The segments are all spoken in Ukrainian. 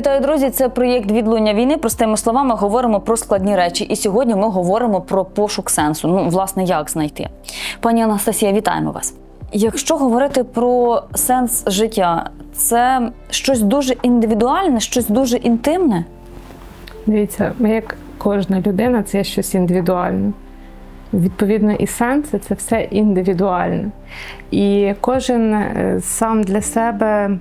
Вітаю, друзі! Це проєкт відлуння війни. Простими словами говоримо про складні речі. І сьогодні ми говоримо про пошук сенсу. Ну, власне, як знайти. Пані Анастасія, вітаємо вас. Якщо говорити про сенс життя, це щось дуже індивідуальне, щось дуже інтимне. Дивіться, ми як кожна людина, це щось індивідуальне. Відповідно, і сенси це все індивідуальне. І кожен е, сам для себе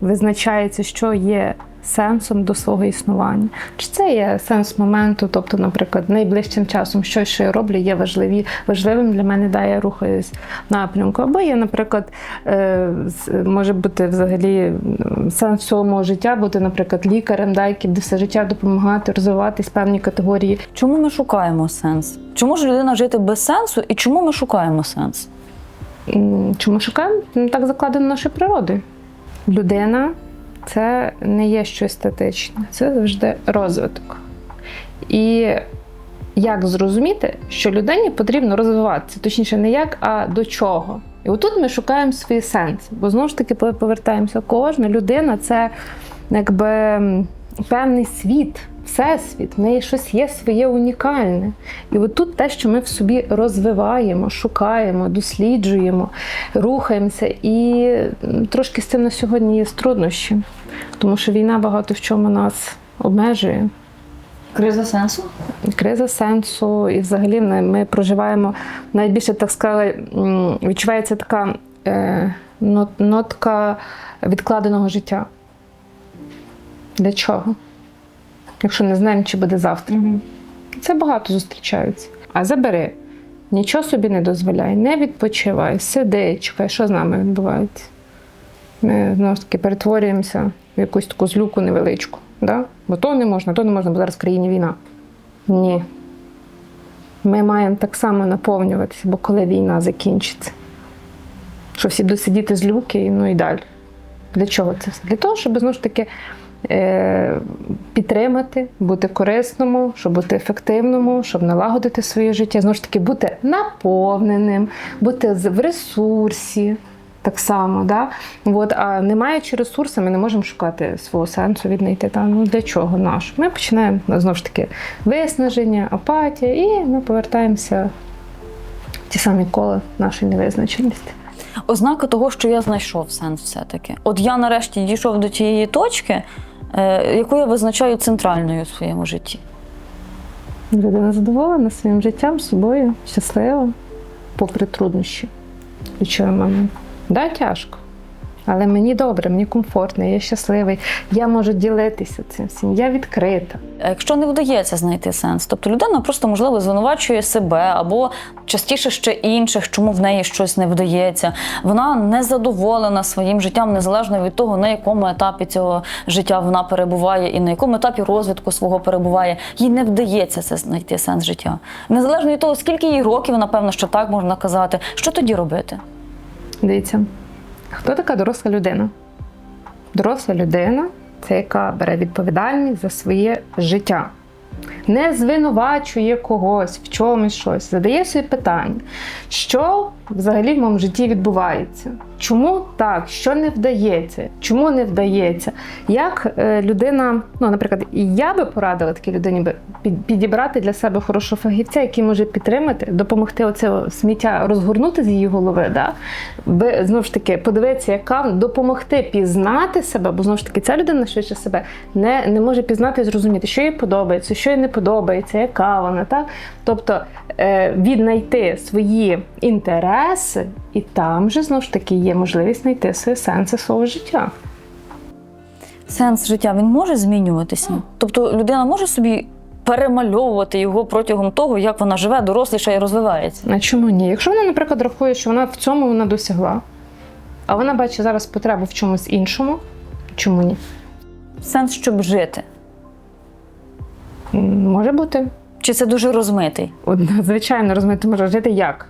визначається, що є сенсом до свого існування. Чи це є сенс моменту, тобто, наприклад, найближчим часом щось, що я роблю, є важливі, важливим для мене, да, я рухаюсь в напрямку. Або є, наприклад, е, може бути взагалі сенс всього мого життя, бути, наприклад, лікарем, да, який буде все життя допомагати розвиватись певні категорії Чому ми шукаємо сенс? Чому ж людина жити без сенсу і чому ми шукаємо сенс? Чому шукаємо? Ну, Так закладено нашою природою. Людина це не є щось статичне, це завжди розвиток. І як зрозуміти, що людині потрібно розвиватися, точніше, не як, а до чого. І отут ми шукаємо свій сенс. Бо знову ж таки, коли повертаємося, кожна людина це якби певний світ, всесвіт, в неї щось є своє унікальне. І от тут те, що ми в собі розвиваємо, шукаємо, досліджуємо, рухаємося. І трошки з цим на сьогодні є труднощі, тому що війна багато в чому нас обмежує. Криза сенсу? Криза сенсу, і взагалі ми, ми проживаємо найбільше, так сказали, відчувається така е, нотка відкладеного життя. Для чого? Якщо не знаємо, чи буде завтра. Це багато зустрічаються. А забери, нічого собі не дозволяй, не відпочивай, сиди, чекай, що з нами відбувається. Ми знову ж таки перетворюємося в якусь таку злюку невеличку. Да? Бо то не можна, то не можна, бо зараз в країні війна. Ні. Ми маємо так само наповнюватися, бо коли війна закінчиться, що всі будуть сидіти з люки, ну і далі. Для чого це все? Для того, щоб знову ж таки підтримати, бути корисному, щоб бути ефективному, щоб налагодити своє життя, знову ж таки, бути наповненим, бути в ресурсі. Так само, да? От, а не маючи ресурсу, ми не можемо шукати свого сенсу, віднайти там. Ну для чого наш? Ми починаємо ну, знову ж таки виснаження, апатія, і ми повертаємося в ті самі кола нашої невизначеності. Ознака того, що я знайшов сенс все-таки. От я нарешті дійшов до тієї точки, е, яку я визначаю центральною в своєму житті. Людина задоволена своїм життям, собою, щаслива, попри труднощі. Момент. Да, тяжко. Але мені добре, мені комфортно, я щасливий, я можу ділитися цим всім, я відкрита. А Якщо не вдається знайти сенс, тобто людина просто можливо звинувачує себе або частіше ще інших, чому в неї щось не вдається. Вона не задоволена своїм життям, незалежно від того, на якому етапі цього життя вона перебуває і на якому етапі розвитку свого перебуває. Їй не вдається це знайти сенс життя. Незалежно від того, скільки їй років, напевно, що так можна казати. Що тоді робити? Дивіться, хто така доросла людина? Доросла людина це яка бере відповідальність за своє життя. Не звинувачує когось в чомусь щось, задає собі питання, що взагалі в моєму житті відбувається? Чому так? Що не вдається? Чому не вдається? Як е, людина, ну, наприклад, я би порадила такій людині підібрати для себе хорошого фахівця, який може підтримати, допомогти оце сміття розгорнути з її голови, да? би знову ж таки подивитися, яка допомогти пізнати себе, бо знову ж таки ця людина швидше себе не, не може пізнати і зрозуміти, що їй подобається, що їй не подобається, яка вона. Так? Тобто е, віднайти свої інтереси, і там же знову ж таки є можливість знайти сенси свого життя. Сенс життя він може змінюватися. Тобто людина може собі перемальовувати його протягом того, як вона живе, доросліша і розвивається. А чому ні? Якщо вона, наприклад, рахує, що вона в цьому вона досягла, а вона бачить зараз потребу в чомусь іншому, чому ні? Сенс, щоб жити. Може бути. Чи це дуже розмитий? От, звичайно, розуміти може жити як?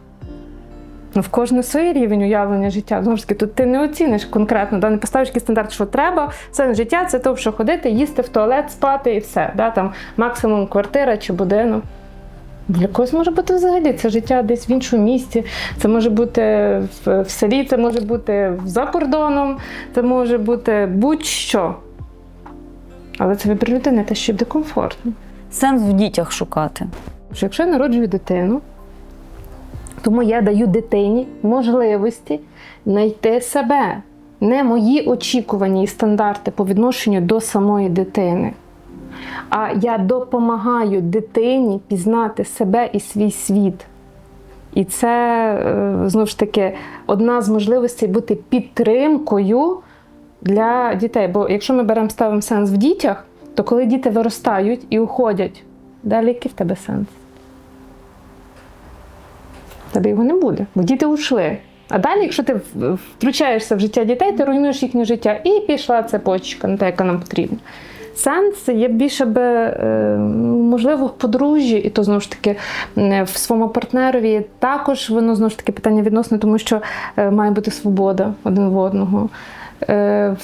Ну, в кожного свій рівень уявлення життя. Знову ж таки, тут ти не оціниш конкретно, да, не поставиш якийсь стандарт, що треба. Це життя, це то, що ходити, їсти в туалет, спати і все. Да, там максимум квартира чи будинок. Для когось може бути взагалі це життя десь в іншому місті, це може бути в, в селі, це може бути за кордоном, це може бути будь-що. Але це вибір людини, те, що буде комфортно. Сенс в дітях шукати. Що якщо я народжую дитину, тому я даю дитині можливості знайти себе, не мої очікування і стандарти по відношенню до самої дитини. А я допомагаю дитині пізнати себе і свій світ. І це е, знову ж таки одна з можливостей бути підтримкою для дітей. Бо якщо ми беремо ставимо сенс в дітях, то коли діти виростають і уходять, далі який в тебе сенс? Тебе його не буде, бо діти ушли. А далі, якщо ти втручаєшся в життя дітей, ти руйнуєш їхнє життя і пішла цепочка, не та, яка нам потрібна. Сенс є більше би, е, можливо, в подружжі, і то знову ж таки в своєму партнерові. Також воно знову ж таки питання відносне, тому що е, має бути свобода один в одного. Е,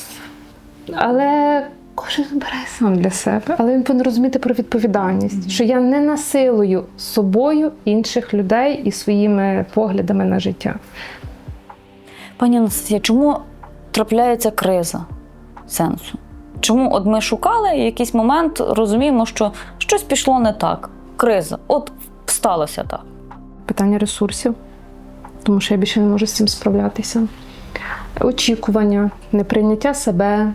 але кожен обирає сам для себе, але він повинен розуміти про відповідальність, що я не насилую собою інших людей і своїми поглядами на життя. Пані Анастасія, чому трапляється криза сенсу? Чому от ми шукали і якийсь момент розуміємо, що щось пішло не так? Криза. От сталося так. Питання ресурсів, тому що я більше не можу з цим справлятися. Очікування, неприйняття себе,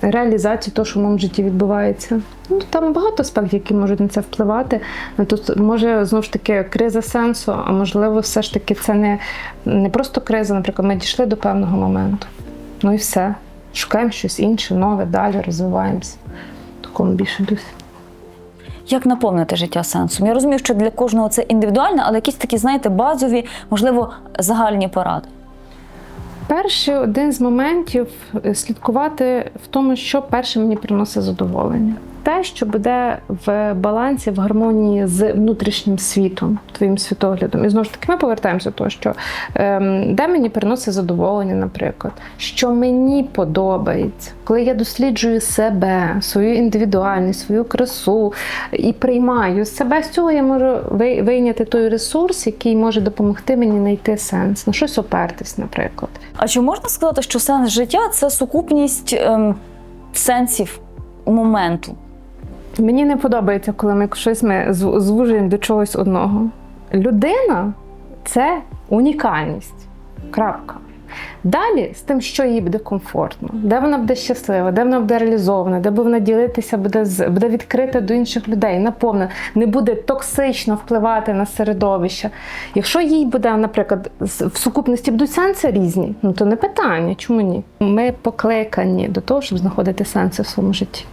реалізація того, що в моєму житті відбувається. Ну, там багато аспектів, які можуть на це впливати. Ну, Тут може знову ж таки криза сенсу, а можливо, все ж таки це не, не просто криза. Наприклад, ми дійшли до певного моменту. Ну і все. Шукаємо щось інше, нове, далі розвиваємося. Такому більше дусі. Як наповнити життя сенсом? Я розумію, що для кожного це індивідуально, але якісь такі, знаєте, базові, можливо, загальні поради. Перший один з моментів е, слідкувати в тому, що перше мені приносить задоволення. Те, що буде в балансі, в гармонії з внутрішнім світом, твоїм світоглядом. І знову ж таки, ми повертаємося до того, що ем, де мені приносить задоволення, наприклад, що мені подобається, коли я досліджую себе, свою індивідуальність, свою красу і приймаю себе, з цього я можу вийняти той ресурс, який може допомогти мені знайти сенс, на щось опертись, наприклад. А чи можна сказати, що сенс життя це сукупність ем, сенсів моменту? Мені не подобається, коли ми щось ми звужуємо до чогось одного. Людина це унікальність. Крапка. Далі з тим, що їй буде комфортно, де вона буде щаслива, де вона буде реалізована, де буде вона ділитися, буде, з- буде відкрита до інших людей, наповнена, не буде токсично впливати на середовище. Якщо їй буде, наприклад, в сукупності будуть сенси різні, ну то не питання, чому ні? Ми покликані до того, щоб знаходити сенси в своєму житті.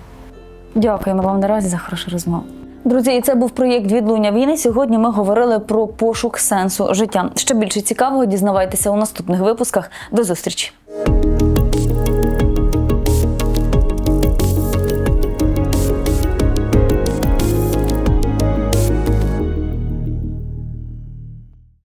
Дякуємо вам наразі за хорошу розмову. Друзі, і це був проєкт Відлуння війни. Сьогодні ми говорили про пошук сенсу життя. Ще більше цікавого дізнавайтеся у наступних випусках. До зустрічі!